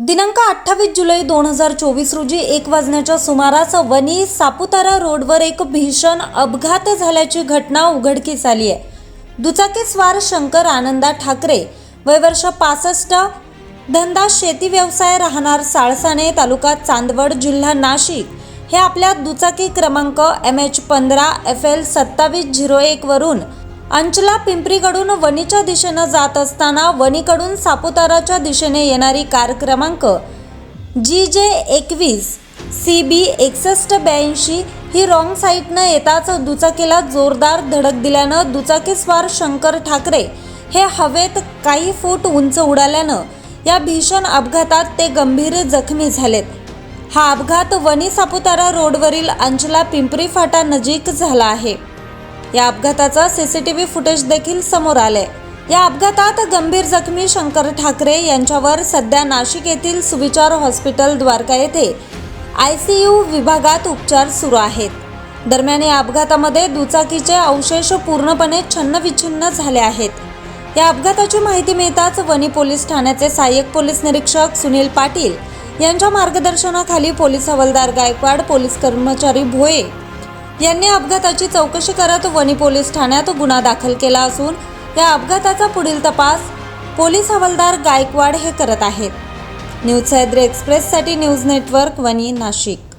दिनांक अठ्ठावीस जुलै दोन हजार चोवीस रोजी एक वाजण्याच्या सुमारास वनी सापुतारा रोडवर एक भीषण अपघात झाल्याची घटना उघडकीस आली आहे. दुचाकी स्वार शंकर आनंदा ठाकरे वय वर्ष पासष्ट धंदा शेती व्यवसाय राहणार साळसाणे तालुका चांदवड जिल्हा नाशिक. हे आपल्या दुचाकी क्रमांक एम एच पंधरा एफ एल सत्तावीस झिरो एकवरून अंचला पिंपरीकडून वणीच्या दिशेनं जात असताना वणीकडून सापुताराच्या दिशेने येणारी कार क्रमांक जी जे एकवीस सी बी एकसष्ट ब्याऐंशी ही रॉंग साईडनं येताच दुचाकीला जोरदार धडक दिल्यानं दुचाकीस्वार शंकर ठाकरे हे हवेत काही फूट उंच उडाल्यानं या भीषण अपघातात ते गंभीर जखमी झालेत. हा अपघात वणी सापुतारा रोडवरील अंचला पिंपरी फाटा नजीक झाला आहे. या अपघाताचा सीसीटीव्ही फुटेज देखील समोर आले या अपघातात गंभीर जखमी शंकर ठाकरे यांच्यावर सध्या नाशिक येथील सुविचार हॉस्पिटल द्वारका येथे आय सी यू विभागात उपचार सुरू आहेत. दरम्यान या अपघातामध्ये दुचाकीचे अवशेष पूर्णपणे छन्नविच्छिन्न झाले आहेत. या अपघाताची माहिती मिळताच वणी पोलीस ठाण्याचे सहाय्यक पोलीस निरीक्षक सुनील पाटील यांच्या मार्गदर्शनाखाली पोलीस हवालदार गायकवाड पोलीस कर्मचारी भोये यांनी अपघाताची चौकशी करत वणी पोलीस ठाण्यात गुन्हा दाखल केला असून या अपघाताचा पुढील तपास पोलीस हवालदार गायकवाड हे करत आहेत. न्यूज सह्याद्री एक्सप्रेससाठी न्यूज नेटवर्क वणी नाशिक.